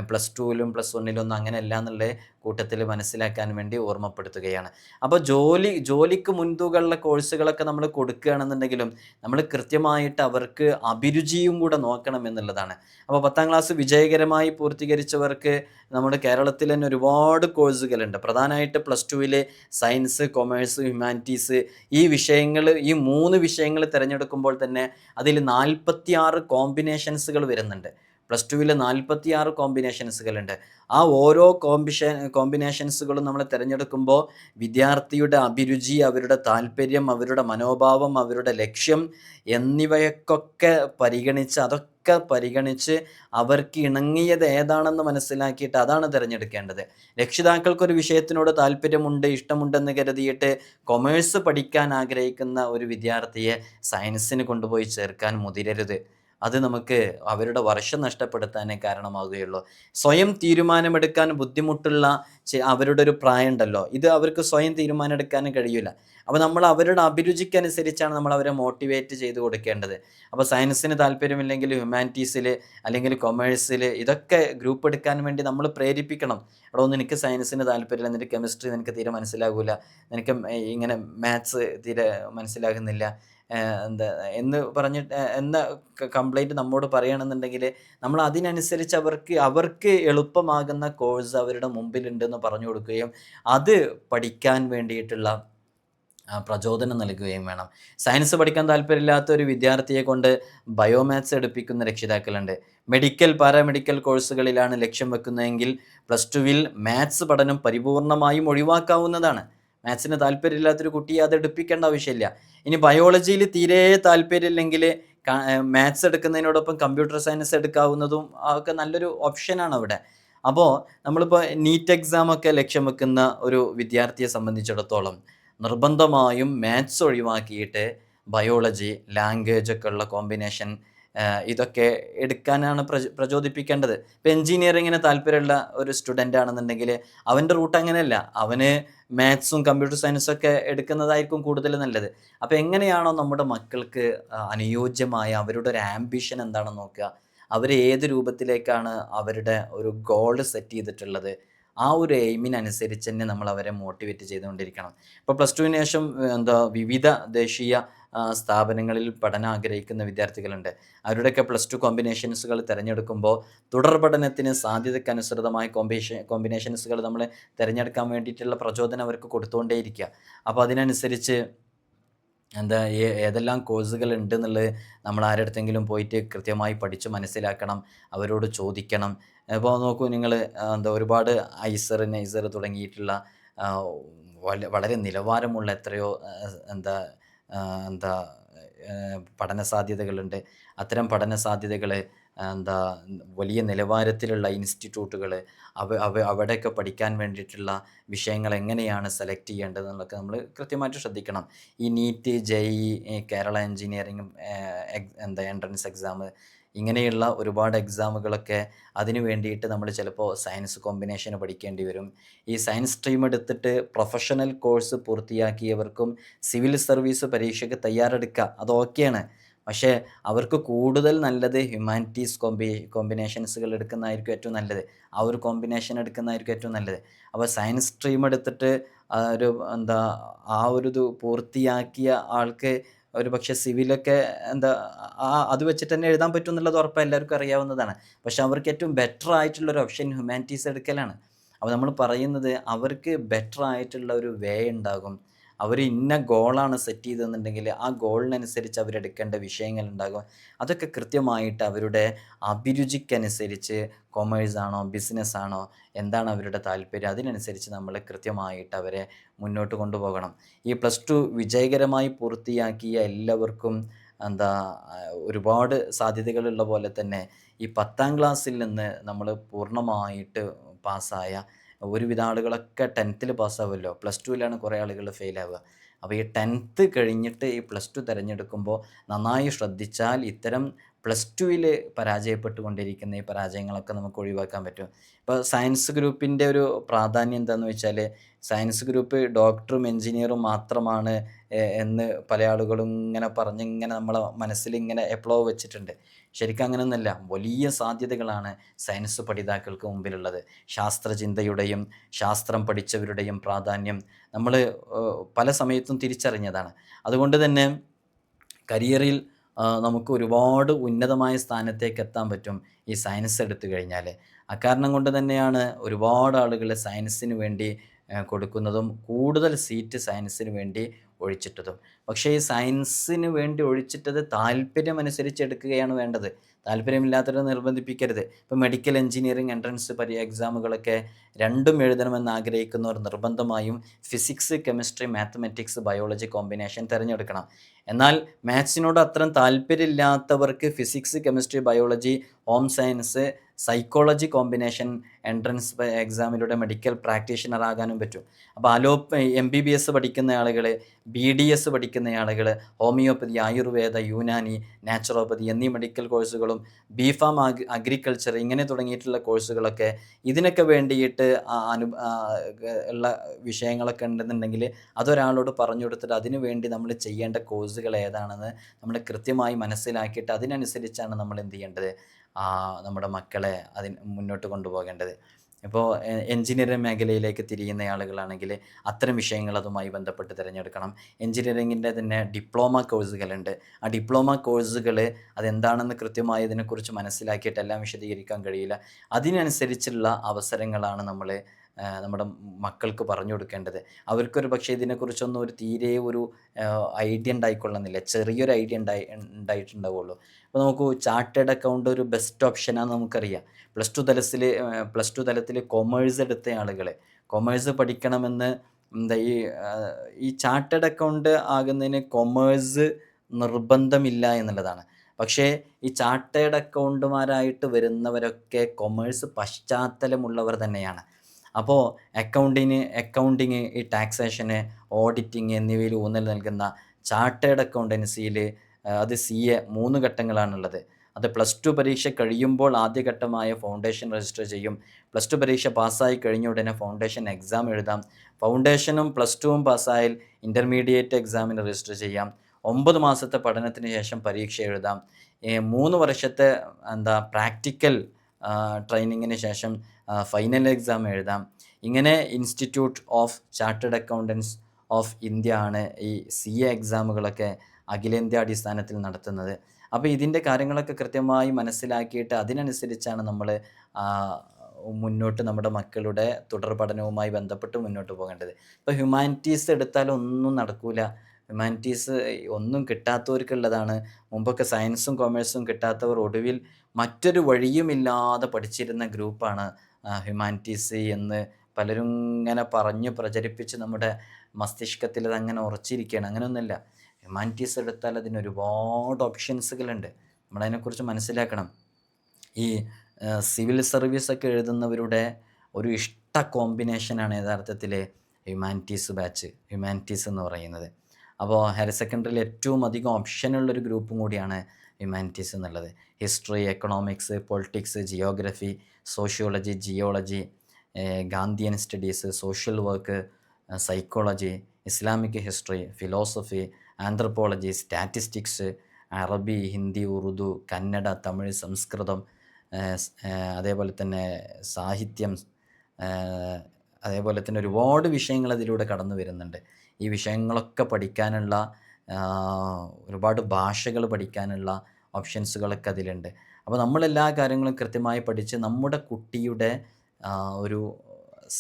പ്ലസ് ടുവിലും പ്ലസ് വണ്ണിലൊന്നും അങ്ങനെയല്ല എന്നുള്ള കൂട്ടത്തിൽ മനസ്സിലാക്കാൻ വേണ്ടി ഓർമ്മപ്പെടുത്തുകയാണ്. അപ്പോൾ ജോലി ജോലിക്ക് മുൻതുകളുള്ള കോഴ്സുകളൊക്കെ നമ്മൾ കൊടുക്കുകയാണെന്നുണ്ടെങ്കിലും നമ്മൾ കൃത്യമായിട്ട് അവർക്ക് അഭിരുചിയും കൂടെ നോക്കണം എന്നുള്ളതാണ്. അപ്പോൾ പത്താം ക്ലാസ് വിജയകരമായി പൂർത്തീകരിച്ചവർക്ക് നമ്മുടെ കേരളത്തിൽ തന്നെ ഒരുപാട് കോഴ്സുകളുണ്ട്. പ്രധാനമായിട്ട് പ്ലസ് ടുവിൽ സയൻസ് കൊമേഴ്സ് ഹ്യൂമാനിറ്റീസ് ഈ വിഷയങ്ങൾ ഈ മൂന്ന് വിഷയങ്ങൾ തിരഞ്ഞെടുക്കുമ്പോൾ തന്നെ അതിൽ നാൽപ്പത്തിയാറ് കോമ്പിനേഷൻസുകൾ വരുന്നുണ്ട്. പ്ലസ് ടുവിൽ നാൽപ്പത്തി ആറ് കോമ്പിനേഷൻസുകളുണ്ട് ആ ഓരോ കോമ്പിഷൻ കോമ്പിനേഷൻസുകളും നമ്മൾ തിരഞ്ഞെടുക്കുമ്പോൾ വിദ്യാർത്ഥിയുടെ അഭിരുചി അവരുടെ താല്പര്യം അവരുടെ മനോഭാവം അവരുടെ ലക്ഷ്യം എന്നിവയൊക്കെ പരിഗണിച്ച് അതൊക്കെ പരിഗണിച്ച് അവർക്ക് ഇണങ്ങിയത് ഏതാണെന്ന് മനസ്സിലാക്കിയിട്ട് അതാണ് തിരഞ്ഞെടുക്കേണ്ടത്. രക്ഷിതാക്കൾക്കൊരു വിഷയത്തിനോട് താല്പര്യമുണ്ട് ഇഷ്ടമുണ്ടെന്ന് കരുതിയിട്ട് കൊമേഴ്സ് പഠിക്കാൻ ആഗ്രഹിക്കുന്ന ഒരു വിദ്യാർത്ഥിയെ സയൻസിന് കൊണ്ടുപോയി ചേർക്കാൻ മുതിരരുത്. അത് നമുക്ക് അവരുടെ വർഷം നഷ്ടപ്പെടുത്താനേ കാരണമാകുകയുള്ളൂ സ്വയം തീരുമാനമെടുക്കാൻ ബുദ്ധിമുട്ടുള്ള അവരുടെ ഒരു പ്രായം ഉണ്ടല്ലോ ഇത് അവർക്ക് സ്വയം തീരുമാനമെടുക്കാനും കഴിയില്ല അപ്പോൾ നമ്മൾ അവരുടെ അഭിരുചിക്കനുസരിച്ചാണ് നമ്മൾ അവരെ മോട്ടിവേറ്റ് ചെയ്ത് കൊടുക്കേണ്ടത്. അപ്പോൾ സയൻസിന് താല്പര്യമില്ലെങ്കിൽ ഹ്യൂമാനിറ്റീസിൽ അല്ലെങ്കിൽ കൊമേഴ്സിൽ ഇതൊക്കെ ഗ്രൂപ്പ് എടുക്കാൻ വേണ്ടി നമ്മൾ പ്രേരിപ്പിക്കണം. അവിടെ ഒന്നും എനിക്ക് സയൻസിന് താല്പര്യമില്ല നിനക്ക് കെമിസ്ട്രി നിനക്ക് തീരെ മനസ്സിലാകില്ല നിനക്ക് ഇങ്ങനെ മാത്സ് തീരെ മനസ്സിലാകുന്നില്ല എന്താ എന്ന് പറഞ്ഞിട്ട് എന്ന കംപ്ലൈന്റ് നമ്മോട് പറയണമെന്നുണ്ടെങ്കിൽ നമ്മൾ അതിനനുസരിച്ച് അവർക്ക് അവർക്ക് എളുപ്പമാകുന്ന കോഴ്സ് അവരുടെ മുമ്പിലുണ്ടെന്ന് പറഞ്ഞു കൊടുക്കുകയും അത് പഠിക്കാൻ വേണ്ടിയിട്ടുള്ള പ്രചോദനം നൽകുകയും വേണം. സയൻസ് പഠിക്കാൻ താല്പര്യമില്ലാത്ത ഒരു വിദ്യാർത്ഥിയെ കൊണ്ട് ബയോമാത്സ് എടുപ്പിക്കുന്ന രക്ഷിതാക്കളുണ്ട്. മെഡിക്കൽ പാരാമെഡിക്കൽ കോഴ്സുകളിലാണ് ലക്ഷ്യം വെക്കുന്നതെങ്കിൽ പ്ലസ് ടുവിൽ മാത്സ് പഠനം പരിപൂർണമായും ഒഴിവാക്കാവുന്നതാണ്. മാത്സിന് താല്പര്യമില്ലാത്തൊരു കുട്ടിയെ അത് എടുപ്പിക്കേണ്ട ആവശ്യമില്ല. ഇനി ബയോളജിയിൽ തീരെ താല്പര്യമില്ലെങ്കിൽ മാത്സ് എടുക്കുന്നതിനോടൊപ്പം കമ്പ്യൂട്ടർ സയൻസ് എടുക്കാവുന്നതും ഒക്കെ നല്ലൊരു ഓപ്ഷനാണ് അവിടെ. അപ്പോൾ നമ്മളിപ്പോൾ നീറ്റ് എക്സാം ഒക്കെ ലക്ഷ്യം വെക്കുന്ന ഒരു വിദ്യാർത്ഥിയെ സംബന്ധിച്ചിടത്തോളം നിർബന്ധമായും മാത്സ് ഒഴിവാക്കിയിട്ട് ബയോളജി ലാംഗ്വേജ് ഒക്കെ ഉള്ള കോമ്പിനേഷൻ ഇതൊക്കെ എടുക്കാനാണ് പ്രചോ പ്രചോദിപ്പിക്കേണ്ടത്. ഇപ്പം എൻജിനീയറിങ്ങിന് താല്പര്യമുള്ള ഒരു സ്റ്റുഡന്റ് ആണെന്നുണ്ടെങ്കിൽ അവന്റെ റൂട്ട് അങ്ങനെയല്ല. അവന് മാത്സും കമ്പ്യൂട്ടർ സയൻസും ഒക്കെ എടുക്കുന്നതായിരിക്കും കൂടുതൽ നല്ലത്. അപ്പോൾ എങ്ങനെയാണോ നമ്മുടെ മക്കൾക്ക് അനുയോജ്യമായ അവരുടെ ഒരു ആംബിഷൻ എന്താണെന്ന് നോക്കുക. അവർ ഏത് രൂപത്തിലേക്കാണ് അവരുടെ ഒരു ഗോൾ സെറ്റ് ചെയ്തിട്ടുള്ളത്? ആ ഒരു എയിമിനനുസരിച്ച് തന്നെ നമ്മൾ അവരെ മോട്ടിവേറ്റ് ചെയ്തുകൊണ്ടിരിക്കണം ഇപ്പോൾ പ്ലസ് ടുവിന് ശേഷം എന്താ വിവിധ ദേശീയ സ്ഥാപനങ്ങളിൽ പഠനം ആഗ്രഹിക്കുന്ന വിദ്യാർത്ഥികളുണ്ട്. അവരുടെയൊക്കെ പ്ലസ് ടു കോമ്പിനേഷൻസുകൾ തിരഞ്ഞെടുക്കുമ്പോൾ തുടർ പഠനത്തിന് സാധ്യതയ്ക്കനുസൃതമായ കോമ്പിനേഷൻ കോമ്പിനേഷൻസുകൾ നമ്മൾ തിരഞ്ഞെടുക്കാൻ വേണ്ടിയിട്ടുള്ള പ്രചോദനം അവർക്ക് കൊടുത്തുകൊണ്ടേയിരിക്കുക. അപ്പോൾ അതിനനുസരിച്ച് എന്താ ഏതെല്ലാം കോഴ്സുകൾ ഉണ്ട് എന്നുള്ളത് നമ്മൾ ആരടുത്തെങ്കിലും പോയിട്ട് കൃത്യമായി പഠിച്ച് മനസ്സിലാക്കണം അവരോട് ചോദിക്കണം. ഇപ്പോൾ നോക്കൂ നിങ്ങൾ എന്താ ഒരുപാട് ഐസർ നൈസർ തുടങ്ങിയിട്ടുള്ള വളരെ നിലവാരമുള്ള എത്രയോ എന്താ എന്താ പഠന സാധ്യതകളുണ്ട് അത്തരം പഠന സാധ്യതകൾ എന്താ വലിയ നിലവാരത്തിലുള്ള ഇൻസ്റ്റിറ്റ്യൂട്ടുകൾ അവ അവ അവിടെയൊക്കെ പഠിക്കാൻ വേണ്ടിയിട്ടുള്ള വിഷയങ്ങൾ എങ്ങനെയാണ് സെലക്ട് ചെയ്യേണ്ടത് എന്നുള്ളതൊക്കെ നമ്മൾ കൃത്യമായിട്ട് ശ്രദ്ധിക്കണം. ഈ NEET J E Kerala engineering എന്താ എൻട്രൻസ് എക്സാം ഇങ്ങനെയുള്ള ഒരുപാട് എക്സാമുകളൊക്കെ അതിനു വേണ്ടിയിട്ട് നമ്മൾ ചിലപ്പോൾ സയൻസ് കോമ്പിനേഷൻ പഠിക്കേണ്ടി വരും. ഈ സയൻസ് സ്ട്രീം എടുത്തിട്ട് പ്രൊഫഷണൽ കോഴ്സ് പൂർത്തിയാക്കിയവർക്കും സിവിൽ സർവീസ് പരീക്ഷയ്ക്ക് തയ്യാറെടുക്കുക അത് ഓക്കെയാണ് പക്ഷേ അവർക്ക് കൂടുതൽ നല്ലത് ഹ്യൂമാനിറ്റീസ് കോമ്പി കോമ്പിനേഷൻസുകൾ എടുക്കുന്നതായിരിക്കും ഏറ്റവും നല്ലത്. ആ ഒരു കോമ്പിനേഷൻ എടുക്കുന്നതായിരിക്കും ഏറ്റവും നല്ലത്. അപ്പോൾ സയൻസ് സ്ട്രീം എടുത്തിട്ട് ഒരു എന്താ ആ ഒരു ഇത് പൂർത്തിയാക്കിയ ആൾക്ക് ഒരു പക്ഷേ സിവിലൊക്കെ എന്താ ആ അത് വെച്ചിട്ട് തന്നെ എഴുതാൻ പറ്റും എന്നുള്ളത് ഉറപ്പാണ് എല്ലാവർക്കും അറിയാവുന്നതാണ്. പക്ഷെ അവർക്ക് ഏറ്റവും ബെറ്റർ ആയിട്ടുള്ള ഒരു ഓപ്ഷൻ ഹ്യൂമാനിറ്റീസ് എടുക്കലാണ്. അപ്പോൾ നമ്മൾ പറയുന്നത് അവർക്ക് ബെറ്റർ ആയിട്ടുള്ള ഒരു വേ ഉണ്ടാകും. അവർ ഇന്ന ഗോളാണ് സെറ്റ് ചെയ്തതെന്നുണ്ടെങ്കിൽ ആ ഗോളിനനുസരിച്ച് അവരെടുക്കേണ്ട വിഷയങ്ങൾ ഉണ്ടാകും അതൊക്കെ കൃത്യമായിട്ട് അവരുടെ അഭിരുചിക്കനുസരിച്ച് കൊമേഴ്സ് ആണോ ബിസിനസ് ആണോ എന്താണ് അവരുടെ താല്പര്യം അതിനനുസരിച്ച് നമ്മൾ കൃത്യമായിട്ട് അവരെ മുന്നോട്ട് കൊണ്ടുപോകണം. ഈ പ്ലസ് ടു വിജയകരമായി പൂർത്തിയാക്കിയ എല്ലാവർക്കും എന്താ ഒരുപാട് സാധ്യതകളുള്ള പോലെ തന്നെ ഈ പത്താം ക്ലാസ്സിൽ നിന്ന് നമ്മൾ പൂർണമായിട്ട് പാസ്സായ ഒരുവിധ ആളുകളൊക്കെ ടെൻത്തിൽ പാസ്സാവുമല്ലോ. പ്ലസ് ടുവിലാണ് കുറേ ആളുകൾ ഫെയിലാവുക. അപ്പോൾ ഈ ടെൻത്ത് കഴിഞ്ഞിട്ട് ഈ പ്ലസ് ടു തിരഞ്ഞെടുക്കുമ്പോൾ നന്നായി ശ്രദ്ധിച്ചാൽ ഇത്തരം പ്ലസ് ടുവിൽ പരാജയപ്പെട്ടുകൊണ്ടിരിക്കുന്ന ഈ പരാജയങ്ങളൊക്കെ നമുക്ക് ഒഴിവാക്കാൻ പറ്റും. ഇപ്പോൾ സയൻസ് ഗ്രൂപ്പിന്റെ ഒരു പ്രാധാന്യം എന്താണെന്ന് വെച്ചാൽ സയൻസ് ഗ്രൂപ്പ് ഡോക്ടറും എൻജിനീയറും മാത്രമാണ് എന്ന് പല ആളുകളും ഇങ്ങനെ പറഞ്ഞ് ഇങ്ങനെ നമ്മളെ മനസ്സിൽ ഇങ്ങനെ എപ്ലോ വെച്ചിട്ടുണ്ട്. ശരിക്കും അങ്ങനെയൊന്നുമല്ല വലിയ സാധ്യതകളാണ് സയൻസ് പഠിതാക്കൾക്ക് മുമ്പിലുള്ളത്. ശാസ്ത്രചിന്തയുടെയും ശാസ്ത്രം പഠിച്ചവരുടെയും പ്രാധാന്യം നമ്മൾ പല സമയത്തും തിരിച്ചറിഞ്ഞതാണ്. അതുകൊണ്ട് തന്നെ കരിയറിൽ നമുക്ക് ഒരുപാട് ഉന്നതമായ സ്ഥാനത്തേക്ക് എത്താൻ പറ്റും ഈ സയൻസ് എടുത്തു കഴിഞ്ഞാൽ അക്കാരണം കൊണ്ട് തന്നെയാണ് ഒരുപാട് ആളുകൾ സയൻസിന് വേണ്ടി കൊടുക്കുന്നതും കൂടുതൽ സീറ്റ് സയൻസിന് വേണ്ടി ഒഴിച്ചിട്ടതും. പക്ഷേ ഈ സയൻസിന് വേണ്ടി ഒഴിച്ചിട്ടത് താല്പര്യമനുസരിച്ച് എടുക്കുകയാണ് വേണ്ടത്. താല്പര്യമില്ലാത്തവരെ നിർബന്ധിപ്പിക്കരുത്. ഇപ്പോൾ മെഡിക്കൽ എഞ്ചിനീയറിംഗ് എൻട്രൻസ് പരി എക്സാമുകളൊക്കെ രണ്ടും എഴുതണമെന്ന് ആഗ്രഹിക്കുന്നവർ നിർബന്ധമായും physics chemistry mathematics biology combination തിരഞ്ഞെടുക്കണം. എന്നാൽ മാത്സിനോട് അത്രയും താല്പര്യമില്ലാത്തവർക്ക് physics chemistry biology home science psychology combination entrance എക്സാമിലൂടെ medical practitioner ആകാനും പറ്റും. അപ്പോൾ അലോ എം ബി ബി എസ് പഠിക്കുന്ന ആളുകൾ ബി ഡി എസ് പഠിക്കുന്ന ആളുകൾ ഹോമിയോപ്പതി ആയുർവേദ യുനാനി നാച്ചുറോപ്പതി എന്നീ മെഡിക്കൽ കോഴ്സുകളും ബി ഫാം അഗ്രികൾച്ചർ ഇങ്ങനെ തുടങ്ങിയിട്ടുള്ള കോഴ്സുകളൊക്കെ ഇതിനൊക്കെ വേണ്ടിയിട്ട് അനു ഉള്ള വിഷയങ്ങളൊക്കെ ഉണ്ടെന്നുണ്ടെങ്കിൽ അതൊരാളോട് പറഞ്ഞു കൊടുത്തിട്ട് അതിനു വേണ്ടി നമ്മൾ ചെയ്യേണ്ട കോഴ്സുകൾ ഏതാണെന്ന് നമ്മൾ കൃത്യമായി മനസ്സിലാക്കിയിട്ട് അതിനനുസരിച്ചാണ് നമ്മൾ എന്ത് ചെയ്യേണ്ടത്? നമ്മുടെ മക്കളെ അതിന് മുന്നോട്ട് കൊണ്ടുപോകേണ്ടത്. ഇപ്പോൾ എൻജിനീയറിംഗ് മേഖലയിലേക്ക് തിരിയുന്ന ആളുകളാണെങ്കിൽ അത്തരം വിഷയങ്ങൾ അതുമായി ബന്ധപ്പെട്ട് തിരഞ്ഞെടുക്കണം. എൻജിനീയറിങ്ങിന്റെ തന്നെ ഡിപ്ലോമ കോഴ്സുകളുണ്ട്. ആ ഡിപ്ലോമ കോഴ്സുകൾ അതെന്താണെന്ന് കൃത്യമായി ഇതിനെക്കുറിച്ച് മനസ്സിലാക്കിയിട്ടെല്ലാം വിശദീകരിക്കാൻ കഴിയില്ല. അതിനനുസരിച്ചുള്ള അവസരങ്ങളാണ് നമ്മൾ നമ്മുടെ മക്കൾക്ക് പറഞ്ഞു കൊടുക്കേണ്ടത്. അവർക്കൊരു പക്ഷേ ഇതിനെക്കുറിച്ചൊന്നും ഒരു തീരെ ഒരു ഐഡിയ ഉണ്ടായിക്കൊള്ളുന്നില്ല. ചെറിയൊരു ഐഡിയ ഉണ്ടായി ഉണ്ടായിട്ടുണ്ടാവുള്ളൂ. അപ്പോൾ നമുക്ക് ചാർട്ടേഡ് അക്കൗണ്ട് ഒരു ബെസ്റ്റ് ഓപ്ഷനാണെന്ന് നമുക്കറിയാം. പ്ലസ് ടു തലത്തിൽ പ്ലസ് ടു തലത്തിൽ കൊമേഴ്സ് എടുത്ത ആളുകൾ കൊമേഴ്സ് പഠിക്കണമെന്ന് എന്താ ഈ ഈ ചാർട്ടേഡ് അക്കൗണ്ട് ആകുന്നതിന് കൊമേഴ്സ് നിർബന്ധമില്ല എന്നുള്ളതാണ്. പക്ഷേ ഈ ചാർട്ടേഡ് അക്കൗണ്ടുമാരായിട്ട് വരുന്നവരൊക്കെ കൊമേഴ്സ് പശ്ചാത്തലമുള്ളവർ തന്നെയാണ്. അപ്പോൾ അക്കൗണ്ടിന് അക്കൗണ്ടിങ് ഈ ടാക്സേഷന് ഓഡിറ്റിങ് എന്നിവയിൽ ഊന്നൽ നൽകുന്ന ചാർട്ടേഡ് അക്കൗണ്ടൻസിയിൽ അത് സി എ മൂന്ന് ഘട്ടങ്ങളാണുള്ളത്. അത് പ്ലസ് ടു പരീക്ഷ കഴിയുമ്പോൾ ആദ്യഘട്ടമായ ഫൗണ്ടേഷൻ രജിസ്റ്റർ ചെയ്യും. പ്ലസ് ടു പരീക്ഷ പാസ്സായി കഴിഞ്ഞ ഉടനെ ഫൗണ്ടേഷൻ എക്സാം എഴുതാം. ഫൗണ്ടേഷനും പ്ലസ് ടുവും പാസ്സായാൽ ഇന്റർമീഡിയറ്റ് എക്സാമിന് രജിസ്റ്റർ ചെയ്യാം. ഒമ്പത് മാസത്തെ പഠനത്തിന് ശേഷം പരീക്ഷ എഴുതാം. മൂന്ന് വർഷത്തെ എന്താ പ്രാക്ടിക്കൽ ട്രെയിനിങ്ങിന് ശേഷം ഫൈനൽ എക്സാം എഴുതാം. ഇങ്ങനെ institute of chartered accountants of India ആണ് ഈ സി എ എക്സാമുകളൊക്കെ അഖിലേന്ത്യാ അടിസ്ഥാനത്തിൽ നടത്തുന്നത്. അപ്പോൾ ഇതിന്റെ കാര്യങ്ങളൊക്കെ കൃത്യമായി മനസ്സിലാക്കിയിട്ട് അതിനനുസരിച്ചാണ് നമ്മൾ മുന്നോട്ട് നമ്മുടെ മക്കളുടെ തുടർ പഠനവുമായി ബന്ധപ്പെട്ട് മുന്നോട്ട് പോകേണ്ടത്. ഇപ്പോൾ ഹ്യൂമാനിറ്റീസ് എടുത്താൽ ഒന്നും നടക്കൂല. ഹ്യൂമാനിറ്റീസ് ഒന്നും കിട്ടാത്തവർക്കുള്ളതാണ്. മുമ്പൊക്കെ സയൻസും കൊമേഴ്സും കിട്ടാത്തവർ ഒടുവിൽ മറ്റൊരു വഴിയുമില്ലാതെ പഠിച്ചിരുന്ന ഗ്രൂപ്പാണ് ഹ്യൂമാനിറ്റീസ് എന്ന് പലരും ഇങ്ങനെ പറഞ്ഞ് പ്രചരിപ്പിച്ച് നമ്മുടെ മസ്തിഷ്കത്തിൽ അതങ്ങനെ ഉറച്ചിരിക്കുകയാണ്. അങ്ങനെയൊന്നുമില്ല. ഹ്യൂമാനിറ്റീസ് എടുത്താൽ അതിന് ഒരുപാട് ഓപ്ഷൻസുകളുണ്ട് നമ്മളതിനെക്കുറിച്ച് മനസ്സിലാക്കണം. ഈ സിവിൽ സർവീസ് ഒക്കെ എഴുതുന്നവരുടെ ഒരു ഇഷ്ട കോമ്പിനേഷനാണ് യഥാർത്ഥത്തിൽ ഹ്യൂമാനിറ്റീസ് ബാച്ച് ഹ്യൂമാനിറ്റീസ് എന്ന് പറയുന്നത്. അപ്പോൾ ഹയർ സെക്കൻഡറിയിൽ ഏറ്റവും അധികം ഓപ്ഷനുള്ളൊരു ഗ്രൂപ്പും കൂടിയാണ് ഹ്യൂമാനിറ്റീസ് എന്നുള്ളത്. History economics politics geography sociology geology Gandhian studies social work psychology Islamic history philosophy anthropology statistics Arabi Hindi Urdu Kannada Tamil സംസ്കൃതം അതേപോലെ തന്നെ സാഹിത്യം അതേപോലെ തന്നെ ഒരുപാട് വിഷയങ്ങൾ അതിലൂടെ കടന്നു വരുന്നുണ്ട് ഈ വിഷയങ്ങളൊക്കെ പഠിക്കാനുള്ള ഒരുപാട് ഭാഷകൾ പഠിക്കാനുള്ള ഓപ്ഷൻസുകളൊക്കെ അതിലുണ്ട്. അപ്പോൾ നമ്മളെല്ലാ കാര്യങ്ങളും കൃത്യമായി പഠിച്ച് നമ്മുടെ കുട്ടിയുടെ ഒരു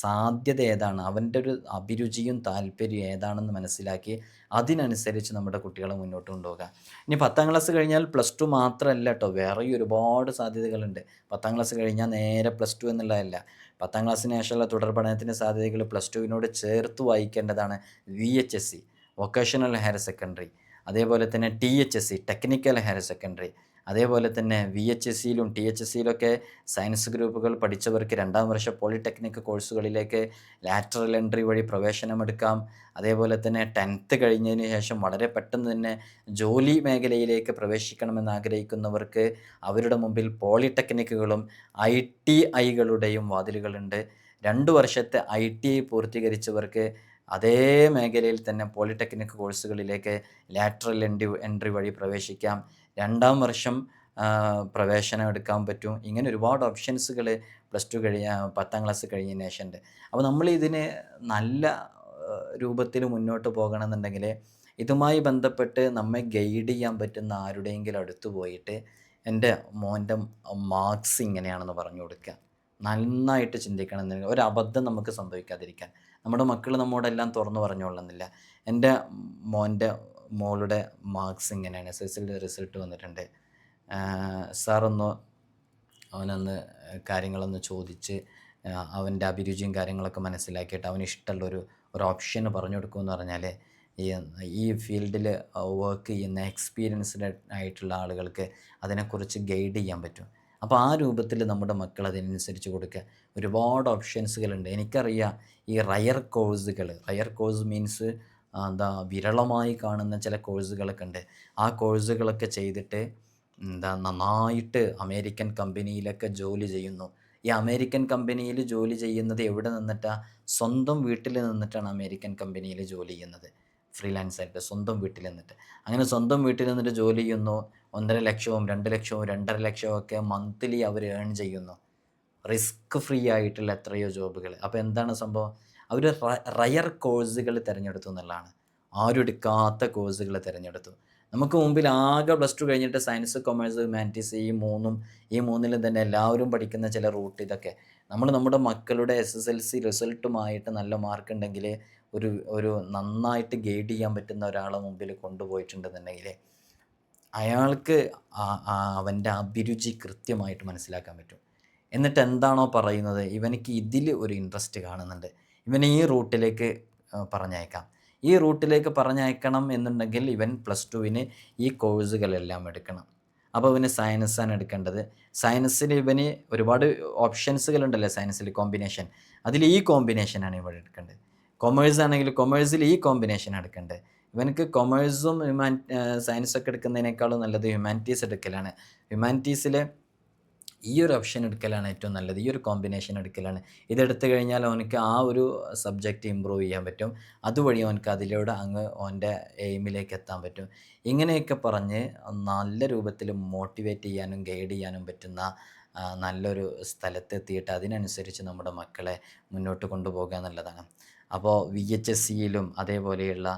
സാധ്യത ഏതാണ്? അവന്റെ ഒരു അഭിരുചിയും താല്പര്യവും ഏതാണെന്ന് മനസ്സിലാക്കി അതിനനുസരിച്ച് നമ്മുടെ കുട്ടികളെ മുന്നോട്ട് കൊണ്ടുപോകുക ഇനി പത്താം ക്ലാസ് കഴിഞ്ഞാൽ പ്ലസ് ടു മാത്രമല്ല കേട്ടോ വേറെയും ഒരുപാട് സാധ്യതകളുണ്ട്. പത്താം ക്ലാസ് കഴിഞ്ഞാൽ നേരെ പ്ലസ് ടു എന്നുള്ളതല്ല. പത്താം ക്ലാസ്സിന് ശേഷമുള്ള തുടർ പഠനത്തിന്റെ സാധ്യതകൾ പ്ലസ് ടുവിനോട് ചേർത്ത് വായിക്കേണ്ടതാണ് V H S C vocational higher secondary. അതേപോലെ തന്നെ T H S C technical higher secondary. അതേപോലെ തന്നെ വി എച്ച് എസ് സിയിലും ടി എച്ച് എസ് സിയിലൊക്കെ സയൻസ് ഗ്രൂപ്പുകൾ പഠിച്ചവർക്ക് രണ്ടാം വർഷ പോളിടെക്നിക് കോഴ്സുകളിലേക്ക് ലാറ്ററൽ എൻട്രി വഴി പ്രവേശനമെടുക്കാം അതേപോലെ തന്നെ ടെൻത്ത് കഴിഞ്ഞതിന് ശേഷം വളരെ പെട്ടെന്ന് തന്നെ ജോലി മേഖലയിലേക്ക് പ്രവേശിക്കണമെന്ന് ആഗ്രഹിക്കുന്നവർക്ക് അവരുടെ മുമ്പിൽ പോളിടെക്നിക്കുകളും ഐ ടി ഐകളുടെയും വാതിലുകളുണ്ട്. രണ്ട് വർഷത്തെ ഐ ടി ഐ പൂർത്തീകരിച്ചവർക്ക് അതേ മേഖലയിൽ തന്നെ പോളിടെക്നിക് കോഴ്സുകളിലേക്ക് ലാറ്ററൽ എൻട്രി എൻട്രി വഴി പ്രവേശിക്കാം. രണ്ടാം വർഷം പ്രവേശനം എടുക്കാൻ പറ്റും. ഇങ്ങനെ ഒരുപാട് ഓപ്ഷൻസുകൾ പ്ലസ് ടു കഴിഞ്ഞ പത്താം ക്ലാസ് കഴിഞ്ഞതിന് ശേഷം ഉണ്ട് അപ്പോൾ നമ്മൾ ഇതിന് നല്ല രൂപത്തിൽ മുന്നോട്ട് പോകണമെന്നുണ്ടെങ്കിൽ ഇതുമായി ബന്ധപ്പെട്ട് നമ്മെ ഗൈഡ് ചെയ്യാൻ പറ്റുന്ന ആരുടെയെങ്കിലും അടുത്ത് പോയിട്ട് എന്റെ മോന്റെ മാർക്സ് ഇങ്ങനെയാണെന്ന് പറഞ്ഞു കൊടുക്കുക. നന്നായിട്ട് ചിന്തിക്കണം. എന്നുണ്ടെങ്കിൽ ഒരു അബദ്ധം നമുക്ക് സംഭവിക്കാതിരിക്കാൻ. നമ്മുടെ മക്കൾ നമ്മോടെല്ലാം തുറന്നു പറഞ്ഞുകൊള്ളുന്നില്ല. എന്റെ മോന്റെ മോളുടെ മാർക്സ് ഇങ്ങനെയാണ്. എസ് എസ് എൽ റിസൾട്ട് വന്നിട്ടുണ്ട്. സാറൊന്ന് അവനൊന്ന് കാര്യങ്ങളൊന്ന് ചോദിച്ച് അവന്റെ അഭിരുചിയും കാര്യങ്ങളൊക്കെ മനസ്സിലാക്കിയിട്ട് അവന് ഇഷ്ടമുള്ളൊരു ഒരു ഓപ്ഷൻ പറഞ്ഞു കൊടുക്കുമെന്ന് പറഞ്ഞാൽ ഈ ഈ ഫീൽഡിൽ വർക്ക് ചെയ്യുന്ന എക്സ്പീരിയൻസ്ഡ് ആയിട്ടുള്ള ആളുകൾക്ക് അതിനെക്കുറിച്ച് ഗൈഡ് ചെയ്യാൻ പറ്റും. അപ്പോൾ ആ രൂപത്തിൽ നമ്മുടെ മക്കൾ അതിനനുസരിച്ച് കൊടുക്കുക. ഒരുപാട് ഓപ്ഷൻസുകളുണ്ട് എനിക്കറിയാം ഈ റയർ കോഴ്സുകൾ റയർ കോഴ്സ് മീൻസ് എന്താ വിരളമായി കാണുന്ന ചില കോഴ്സുകളൊക്കെ ഉണ്ട്. ആ കോഴ്സുകളൊക്കെ ചെയ്തിട്ട് എന്താ നന്നായിട്ട് അമേരിക്കൻ കമ്പനിയിലൊക്കെ ജോലി ചെയ്യുന്നു. ഈ അമേരിക്കൻ കമ്പനിയിൽ ജോലി ചെയ്യുന്നത് എവിടെ നിന്നിട്ടാണ് സ്വന്തം വീട്ടിൽ നിന്നിട്ടാണ് അമേരിക്കൻ കമ്പനിയിൽ ജോലി ചെയ്യുന്നത്. ഫ്രീലാൻസ് ആയിട്ട് സ്വന്തം വീട്ടിൽ നിന്നിട്ട്. അങ്ങനെ സ്വന്തം വീട്ടിൽ നിന്നിട്ട് ജോലി ചെയ്യുന്നു. ഒന്നര ലക്ഷവും രണ്ട് ലക്ഷവും രണ്ടര ലക്ഷവും ഒക്കെ മന്ത്ലി അവർ ഏൺ ചെയ്യുന്നു. റിസ്ക് ഫ്രീ ആയിട്ടുള്ള എത്രയോ ജോബുകൾ. അപ്പോൾ എന്താണ് സംഭവം? അവർ റയർ കോഴ്സുകൾ തിരഞ്ഞെടുത്തു എന്നുള്ളതാണ്. ആരും എടുക്കാത്ത കോഴ്സുകൾ തിരഞ്ഞെടുത്തു. നമുക്ക് മുമ്പിൽ ആകെ പ്ലസ് ടു കഴിഞ്ഞിട്ട് സയൻസ് കൊമേഴ്സ് ഹ്യൂമാനിറ്റീസ് ഈ മൂന്നും ഈ മൂന്നിലും തന്നെ എല്ലാവരും പഠിക്കുന്ന ചില റൂട്ട് ഇതൊക്കെ. നമ്മൾ നമ്മുടെ മക്കളുടെ എസ് എസ് എൽ സി റിസൾട്ടുമായിട്ട് നല്ല മാർക്ക് ഉണ്ടെങ്കിൽ ഒരു ഒരു നന്നായിട്ട് ഗൈഡ് ചെയ്യാൻ പറ്റുന്ന ഒരാളെ മുമ്പിൽ കൊണ്ടുപോയിട്ടുണ്ടെന്നുണ്ടെങ്കിൽ അയാൾക്ക് അവന്റെ അഭിരുചി കൃത്യമായിട്ട് മനസ്സിലാക്കാൻ പറ്റും. എന്നിട്ട് എന്താണോ പറയുന്നത്? ഇവനിക്ക് ഇതിൽ ഒരു ഇൻട്രസ്റ്റ് കാണുന്നുണ്ട്. ഇവൻ ഈ റൂട്ടിലേക്ക് പറഞ്ഞയക്കാം. ഈ റൂട്ടിലേക്ക് പറഞ്ഞയക്കണം എന്നുണ്ടെങ്കിൽ ഇവൻ പ്ലസ് ടുവിന് ഈ കോഴ്സുകളെല്ലാം എടുക്കണം. അപ്പോൾ ഇവന് സയൻസാണ് എടുക്കേണ്ടത്. സയൻസിൽ ഇവന് ഒരുപാട് ഓപ്ഷൻസുകളുണ്ടല്ലോ സയൻസിൽ കോമ്പിനേഷൻ. അതിൽ ഈ കോമ്പിനേഷനാണ് ഇവിടെ എടുക്കേണ്ടത്. കൊമേഴ്സ് ആണെങ്കിൽ കൊമേഴ്സിൽ ഈ കോമ്പിനേഷൻ എടുക്കേണ്ടത്. ഇവനക്ക് കൊമേഴ്സും ഹ്യൂമാൻ സയൻസൊക്കെ എടുക്കുന്നതിനേക്കാളും നല്ലത് ഹ്യൂമാനിറ്റീസ് എടുക്കലാണ്. ഹ്യൂമാനിറ്റീസിലെ ഈ ഒരു ഓപ്ഷൻ എടുക്കലാണ് ഏറ്റവും നല്ലത്. ഈ ഒരു കോമ്പിനേഷൻ എടുക്കലാണ്. ഇതെടുത്തു കഴിഞ്ഞാൽ അവനക്ക് ആ ഒരു സബ്ജക്റ്റ് ഇമ്പ്രൂവ് ചെയ്യാൻ പറ്റും. അതുവഴി അവനക്ക് അതിലൂടെ അങ്ങ് അവന്റെ എയിമിലേക്ക് എത്താൻ പറ്റും. ഇങ്ങനെയൊക്കെ പറഞ്ഞ് നല്ല രൂപത്തിൽ മോട്ടിവേറ്റ് ചെയ്യാനും ഗൈഡ് ചെയ്യാനും പറ്റുന്ന നല്ലൊരു സ്ഥലത്തെത്തിയിട്ട് അതിനനുസരിച്ച് നമ്മുടെ മക്കളെ മുന്നോട്ട് കൊണ്ടുപോകുക എന്നുള്ളതാണ്. അപ്പോൾ വി എച്ച് എസ് സിയിലും അതേപോലെയുള്ള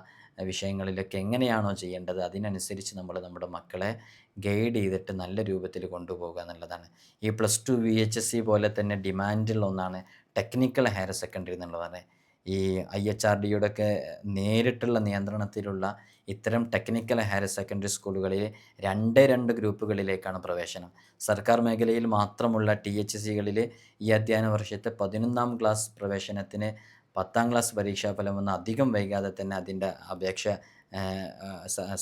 വിഷയങ്ങളിലൊക്കെ എങ്ങനെയാണോ ചെയ്യേണ്ടത് അതിനനുസരിച്ച് നമ്മൾ നമ്മുടെ മക്കളെ ഗൈഡ് ചെയ്തിട്ട് നല്ല രൂപത്തിൽ കൊണ്ടുപോകുക എന്നുള്ളതാണ്. ഈ plus two V H S C പോലെ തന്നെ ഡിമാൻഡുള്ള ഒന്നാണ് ടെക്നിക്കൽ ഹയർ സെക്കൻഡറി എന്നുള്ളതാണ്. ഈ ഐ എച്ച് ആർ ഡിയുടെ ഒക്കെ നേരിട്ടുള്ള നിയന്ത്രണത്തിലുള്ള ഇത്തരം ടെക്നിക്കൽ ഹയർ സെക്കൻഡറി സ്കൂളുകളിൽ രണ്ട് രണ്ട് ഗ്രൂപ്പുകളിലേക്കാണ് പ്രവേശനം. സർക്കാർ മേഖലയിൽ മാത്രമുള്ള ടി എച്ച് സികളിൽ ഈ അധ്യയന വർഷത്തെ പതിനൊന്നാം ക്ലാസ് പ്രവേശനത്തിന് പത്താം ക്ലാസ് പരീക്ഷാഫലം വന്ന് അധികം വൈകാതെ തന്നെ അതിന്റെ അപേക്ഷ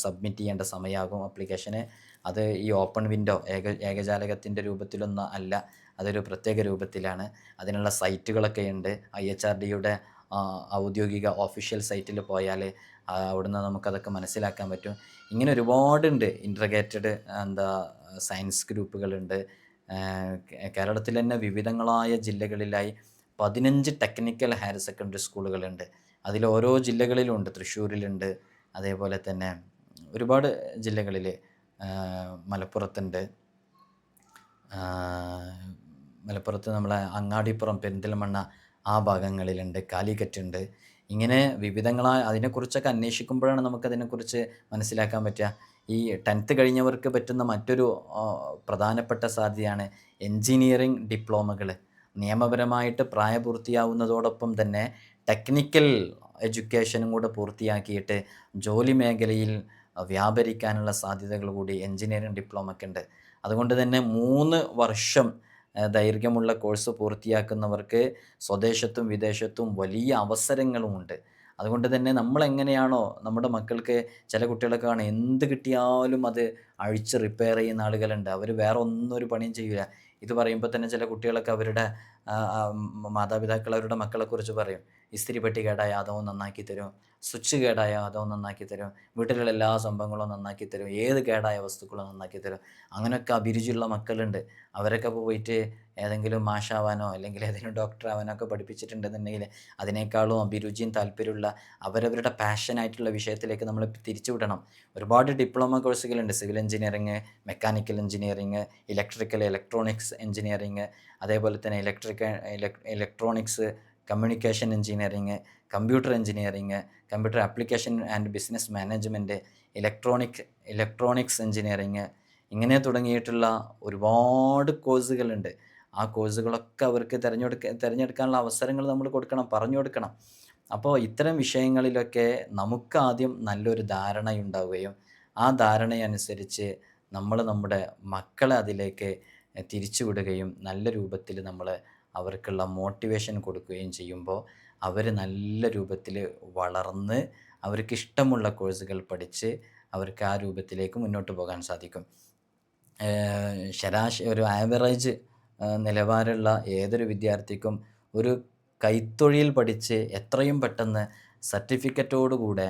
സബ്മിറ്റ് ചെയ്യേണ്ട സമയമാകും അപ്ലിക്കേഷന്. അത് ഈ ഓപ്പൺ വിൻഡോ ഏക ഏകജാലകത്തിന്റെ രൂപത്തിലൊന്നും അല്ല അതൊരു പ്രത്യേക രൂപത്തിലാണ്. അതിനുള്ള സൈറ്റുകളൊക്കെ ഉണ്ട്. ഐ എച്ച് ആർ ഡിയുടെ ഔദ്യോഗിക ഒഫീഷ്യൽ സൈറ്റിൽ പോയാൽ അവിടുന്ന് നമുക്കതൊക്കെ മനസ്സിലാക്കാൻ പറ്റും. ഇങ്ങനെ ഒരുപാടുണ്ട്. ഇൻട്രഗേറ്റഡ് എന്താ സയൻസ് ഗ്രൂപ്പുകളുണ്ട്. കേരളത്തിൽ തന്നെ വിവിധങ്ങളായ ജില്ലകളിലായി പതിനഞ്ച് ടെക്നിക്കൽ ഹയർ സെക്കൻഡറി സ്കൂളുകളുണ്ട് അതിൽ ഓരോ ജില്ലകളിലുണ്ട്. തൃശ്ശൂരിലുണ്ട്. അതേപോലെ തന്നെ ഒരുപാട് ജില്ലകളിൽ മലപ്പുറത്തുണ്ട്. മലപ്പുറത്ത് നമ്മളെ അങ്ങാടിപ്പുറം പെരിന്തൽമണ്ണ ആ ഭാഗങ്ങളിലുണ്ട്. കാലിക്കറ്റ് ഉണ്ട് ഇങ്ങനെ വിവിധങ്ങളായ അതിനെക്കുറിച്ചൊക്കെ അന്വേഷിക്കുമ്പോഴാണ് നമുക്കതിനെക്കുറിച്ച് മനസ്സിലാക്കാൻ പറ്റുക. ഈ ടെൻത്ത് കഴിഞ്ഞവർക്ക് പറ്റുന്ന മറ്റൊരു പ്രധാനപ്പെട്ട സാധ്യതയാണ് എൻജിനീയറിംഗ് ഡിപ്ലോമകൾ നിയമപരമായിട്ട് പ്രായപൂർത്തിയാവുന്നതോടൊപ്പം തന്നെ ടെക്നിക്കൽ എഡ്യൂക്കേഷനും കൂടെ പൂർത്തിയാക്കിയിട്ട് ജോലി മേഖലയിൽ വ്യാപരിക്കാനുള്ള സാധ്യതകൾ കൂടി എൻജിനീയറിംഗ് ഡിപ്ലോമയ്ക്ക് ഉണ്ട്. അതുകൊണ്ട് തന്നെ മൂന്ന് വർഷം ദൈർഘ്യമുള്ള കോഴ്സ് പൂർത്തിയാക്കുന്നവർക്ക് സ്വദേശത്തും വിദേശത്തും വലിയ അവസരങ്ങളുമുണ്ട് അതുകൊണ്ട് തന്നെ നമ്മൾ എങ്ങനെയാണോ നമ്മുടെ മക്കൾക്ക് ചില കുട്ടികളൊക്കെ കാണാം എന്ത് കിട്ടിയാലും അത് അഴിച്ച് റിപ്പയർ ചെയ്യുന്ന ആളുകളുണ്ട്. അവർ വേറെ ഒന്നും ഒരു പണിയും ചെയ്യില്ല ഇത് പറയുമ്പോൾ തന്നെ ചില കുട്ടികളൊക്കെ അവരുടെ മാതാപിതാക്കൾ അവരുടെ മക്കളെക്കുറിച്ച് പറയും. ഇസ്തിരി പെട്ടി കേടായ അതോ നന്നാക്കി തരും. സ്വിച്ച് കേടായ അതോ നന്നാക്കി തരും. വീട്ടിലുള്ള എല്ലാ സംഭവങ്ങളും നന്നാക്കി തരും. ഏത് കേടായ വസ്തുക്കളും നന്നാക്കി തരും. അങ്ങനെയൊക്കെ അഭിരുചിയുള്ള മക്കളുണ്ട്. അവരൊക്കെ പോയിട്ട് ഏതെങ്കിലും മാഷാവാനോ അല്ലെങ്കിൽ ഏതെങ്കിലും ഡോക്ടർ ആവാനോ ഒക്കെ പഠിപ്പിച്ചിട്ടുണ്ടെന്നുണ്ടെങ്കിൽ അതിനേക്കാളും അഭിരുചിയും താല്പര്യമുള്ള അവരവരുടെ പാഷനായിട്ടുള്ള വിഷയത്തിലേക്ക് നമ്മൾ തിരിച്ചു വിടണം. ഒരുപാട് ഡിപ്ലോമ കോഴ്സുകളുണ്ട് civil engineering mechanical engineering electrical electronics engineering അതേപോലെ തന്നെ electrical electronics communication engineering computer engineering computer application and business management electronic electronics engineering ഇങ്ങനെ തുടങ്ങിയിട്ടുള്ള ഒരുപാട് കോഴ്സുകളുണ്ട് ആ കോഴ്സുകളൊക്കെ അവർക്ക് തിരഞ്ഞെടുക്ക തിരഞ്ഞെടുക്കാനുള്ള അവസരങ്ങൾ നമ്മൾ കൊടുക്കണം പറഞ്ഞു കൊടുക്കണം. അപ്പോൾ ഇത്തരം വിഷയങ്ങളിലൊക്കെ നമുക്ക് ആദ്യം നല്ലൊരു ധാരണയുണ്ടാവുകയും ആ ധാരണയനുസരിച്ച് നമ്മൾ നമ്മുടെ മക്കളെ അതിലേക്ക് തിരിച്ചു വിടുകയും നല്ല രൂപത്തിൽ നമ്മൾ അവർക്കുള്ള മോട്ടിവേഷൻ കൊടുക്കുകയും ചെയ്യുമ്പോൾ അവർ നല്ല രൂപത്തിൽ വളർന്ന് അവർക്ക് ഇഷ്ടമുള്ള കോഴ്സുകൾ പഠിച്ച് അവർക്ക് ആ രൂപത്തിലേക്ക് മുന്നോട്ട് പോകാൻ സാധിക്കും. ശരാശരി ഒരു ആവറേജ് നിലവാരമുള്ള ഏതൊരു വിദ്യാർത്ഥിക്കും ഒരു കൈത്തൊഴിൽ പഠിച്ച് എത്രയും പെട്ടെന്ന് സർട്ടിഫിക്കറ്റോടുകൂടെ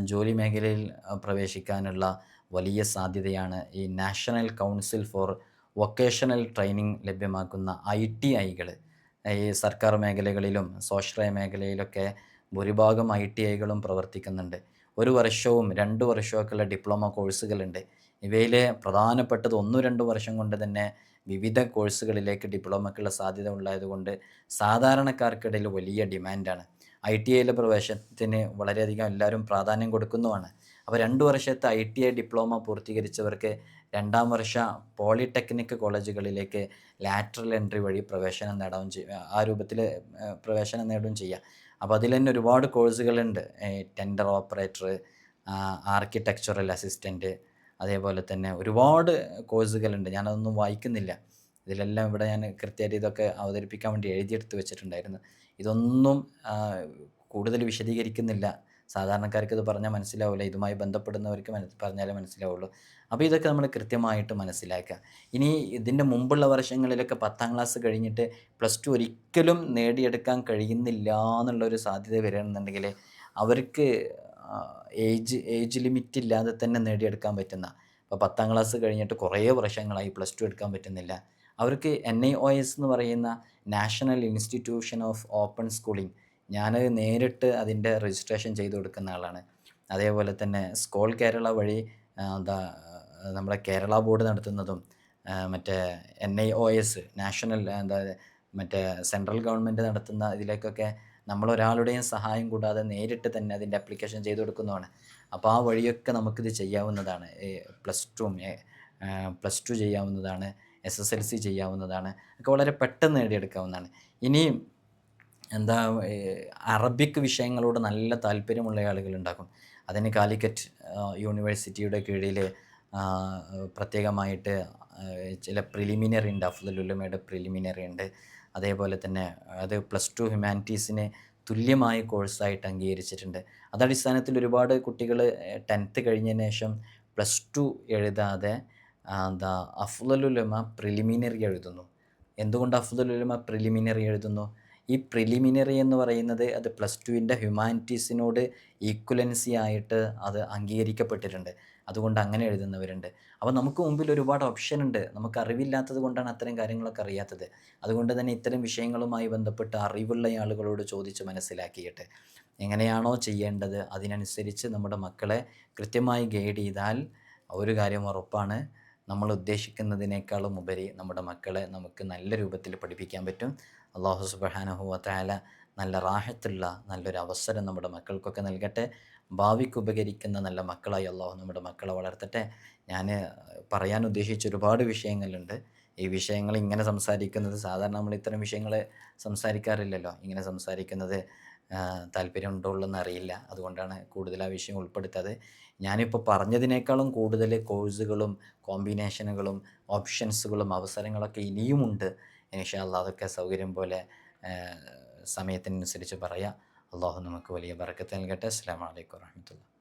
ജോലി മേഖലയിൽ പ്രവേശിക്കാനുള്ള വലിയ സാധ്യതയാണ് ഈ national council for vocational training ലഭ്യമാക്കുന്ന ഐ ടി ഐകൾ ഈ സർക്കാർ മേഖലകളിലും സ്വാശ്രയ മേഖലയിലൊക്കെ ഭൂരിഭാഗം ഐ ടി ഐകളും പ്രവർത്തിക്കുന്നുണ്ട്. ഒരു വർഷവും രണ്ട് വർഷമൊക്കെയുള്ള ഡിപ്ലോമ കോഴ്സുകളുണ്ട്. ഇവയിൽ പ്രധാനപ്പെട്ടത് ഒന്നു രണ്ട് വർഷം കൊണ്ട് തന്നെ വിവിധ കോഴ്സുകളിലേക്ക് ഡിപ്ലോമയ്ക്കുള്ള സാധ്യത ഉണ്ടായതുകൊണ്ട് സാധാരണക്കാർക്കിടയിൽ വലിയ ഡിമാൻഡാണ്. ഐ ടി ഐയിലെ പ്രവേശനത്തിന് വളരെയധികം എല്ലാവരും പ്രാധാന്യം കൊടുക്കുന്നതുമാണ് അപ്പോൾ രണ്ട് വർഷത്തെ ഐ ടി ഐ ഡിപ്ലോമ പൂർത്തീകരിച്ചവർക്ക് രണ്ടാം വർഷ പോളിടെക്നിക് കോളേജുകളിലേക്ക് ലാറ്ററൽ എൻട്രി വഴി പ്രവേശനം നേടാവും ചെയ്യും ആ രൂപത്തിൽ പ്രവേശനം നേടുകയും ചെയ്യാം. അപ്പോൾ അതിൽ തന്നെ ഒരുപാട് കോഴ്സുകളുണ്ട്. ടെൻഡർ ഓപ്പറേറ്റർ ആർക്കിടെക്ചറൽ അസിസ്റ്റന്റ് അതേപോലെ തന്നെ ഒരുപാട് കോഴ്സുകളുണ്ട്. ഞാനതൊന്നും വായിക്കുന്നില്ല. ഇതിലെല്ലാം ഇവിടെ ഞാൻ കൃത്യമായിട്ട് ഇതൊക്കെ അവതരിപ്പിക്കാൻ വേണ്ടി എഴുതിയെടുത്ത് വെച്ചിട്ടുണ്ടായിരുന്നു. ഇതൊന്നും കൂടുതൽ വിശദീകരിക്കുന്നില്ല. സാധാരണക്കാർക്ക് ഇത് പറഞ്ഞാൽ മനസ്സിലാവില്ല. ഇതുമായി ബന്ധപ്പെടുന്നവർക്ക് മനസ്സ് പറഞ്ഞാലേ മനസ്സിലാവുള്ളൂ. അപ്പോൾ ഇതൊക്കെ നമ്മൾ കൃത്യമായിട്ട് മനസ്സിലാക്കുക. ഇനി ഇതിന്റെ മുമ്പുള്ള വർഷങ്ങളിലൊക്കെ പത്താം ക്ലാസ് കഴിഞ്ഞിട്ട് പ്ലസ് ടു ഒരിക്കലും നേടിയെടുക്കാൻ കഴിയുന്നില്ല എന്നുള്ളൊരു സാധ്യത വരികയാണെന്നുണ്ടെങ്കിൽ അവർക്ക് ഏജ് ഏജ് ലിമിറ്റ് ഇല്ലാതെ തന്നെ നേടിയെടുക്കാൻ പറ്റുന്ന ഇപ്പോൾ പത്താം ക്ലാസ് കഴിഞ്ഞിട്ട് കുറേ വർഷങ്ങളായി പ്ലസ് ടു എടുക്കാൻ പറ്റുന്നില്ല. അവർക്ക് എൻ ഐ ഒ എസ് എന്ന് പറയുന്ന national institution of open schooling ഞാൻ നേരിട്ട് അതിന്റെ രജിസ്ട്രേഷൻ ചെയ്ത് കൊടുക്കുന്ന ആളാണ്. അതേപോലെ തന്നെ സ്കോൾ കേരള വഴി എന്താ നമ്മുടെ കേരള ബോർഡ് നടത്തുന്നതും മറ്റേ N I O S national എന്താ മറ്റേ സെൻട്രൽ ഗവൺമെന്റ് നടത്തുന്ന ഇതിലേക്കൊക്കെ നമ്മളൊരാളുടെയും സഹായം കൂടാതെ നേരിട്ട് തന്നെ അതിന്റെ അപ്ലിക്കേഷൻ ചെയ്ത് കൊടുക്കുന്നതാണ്. അപ്പോൾ ആ വഴിയൊക്കെ നമുക്കിത് ചെയ്യാവുന്നതാണ്. പ്ലസ് ടു പ്ലസ് ടു ചെയ്യാവുന്നതാണ്. എസ് എസ് എൽ സി ചെയ്യാവുന്നതാണ്. ഒക്കെ വളരെ പെട്ടെന്ന് നേടിയെടുക്കാവുന്നതാണ്. ഇനിയും എന്താ അറബിക് വിഷയങ്ങളോട് നല്ല താല്പര്യമുള്ള ആളുകളുണ്ടാകും അതിന് കാലിക്കറ്റ് യൂണിവേഴ്സിറ്റിയുടെ കീഴിൽ പ്രത്യേകമായിട്ട് ചില പ്രിലിമിനറി ഉണ്ട്. അഫ്ദലുല്ലമയുടെ പ്രിലിമിനറി ഉണ്ട്. അതേപോലെ തന്നെ അത് പ്ലസ് ടു ഹ്യൂമാനിറ്റീസിന് തുല്യമായ കോഴ്സായിട്ട് അംഗീകരിച്ചിട്ടുണ്ട്. അതടിസ്ഥാനത്തിൽ ഒരുപാട് കുട്ടികൾ ടെൻത്ത് കഴിഞ്ഞതിന് ശേഷം പ്ലസ് ടു എഴുതാതെ എന്താ അഫ്ദലുലമ പ്രിലിമിനറി എഴുതുന്നു. എന്തുകൊണ്ട് അഫ്ദലുലമ പ്രിലിമിനറി എഴുതുന്നു? ഈ പ്രിലിമിനറി എന്ന് പറയുന്നത് അത് പ്ലസ് ടുവിന്റെ ഹ്യൂമാനിറ്റീസിനോട് ഈക്വലൻസി ആയിട്ട് അത് അംഗീകരിക്കപ്പെട്ടിട്ടുണ്ട്. അതുകൊണ്ട് അങ്ങനെ എഴുതുന്നവരുണ്ട്. അപ്പോൾ നമുക്ക് മുമ്പിൽ ഒരുപാട് ഓപ്ഷൻ ഉണ്ട്. നമുക്ക് അറിവില്ലാത്തത് കൊണ്ടാണ് അത്തരം കാര്യങ്ങളൊക്കെ അറിയാത്തത്. അതുകൊണ്ട് തന്നെ ഇത്തരം വിഷയങ്ങളുമായി ബന്ധപ്പെട്ട് അറിവുള്ള ആളുകളോട് ചോദിച്ച് മനസ്സിലാക്കിയിട്ട് എങ്ങനെയാണോ ചെയ്യേണ്ടത് അതിനനുസരിച്ച് നമ്മുടെ മക്കളെ കൃത്യമായി ഗൈഡ് ചെയ്താൽ ഒരു കാര്യം ഉറപ്പാണ്. നമ്മൾ ഉദ്ദേശിക്കുന്നതിനേക്കാളും ഉപരി നമ്മുടെ മക്കളെ നമുക്ക് നല്ല രൂപത്തിൽ പഠിപ്പിക്കാൻ പറ്റും. അള്ളാഹു സുബഹാനഹുവത്തായാല നല്ല റാഹത്തുള്ള നല്ലൊരു അവസരം നമ്മുടെ മക്കൾക്കൊക്കെ നൽകട്ടെ. ഭാവിക്ക് ഉപകരിക്കുന്ന നല്ല മക്കളായി അള്ളാഹു നമ്മുടെ മക്കളെ വളർത്തട്ടെ. ഞാൻ പറയാൻ ഉദ്ദേശിച്ച ഒരുപാട് വിഷയങ്ങളുണ്ട്. ഈ വിഷയങ്ങൾ ഇങ്ങനെ സംസാരിക്കുന്നത് സാധാരണ നമ്മൾ ഇത്തരം വിഷയങ്ങൾ സംസാരിക്കാറില്ലല്ലോ. ഇങ്ങനെ സംസാരിക്കുന്നത് താല്പര്യമുണ്ടോ ഉള്ളെന്ന് അറിയില്ല. അതുകൊണ്ടാണ് കൂടുതൽ ആ വിഷയം ഉൾപ്പെടുത്താതെ. ഞാനിപ്പോൾ പറഞ്ഞതിനേക്കാളും കൂടുതൽ കോഴ്സുകളും കോമ്പിനേഷനുകളും ഓപ്ഷൻസുകളും അവസരങ്ങളൊക്കെ ഇനിയുമുണ്ട്. ഇൻഷാല്ല അതൊക്കെ സൗകര്യം പോലെ സമയത്തിനനുസരിച്ച് പറയാം. അള്ളാഹു നമുക്ക് വലിയ ബറക്കത്ത് നൽകട്ടെ. അസ്സാം വലൈക്കും വാഹമത്തുള്ള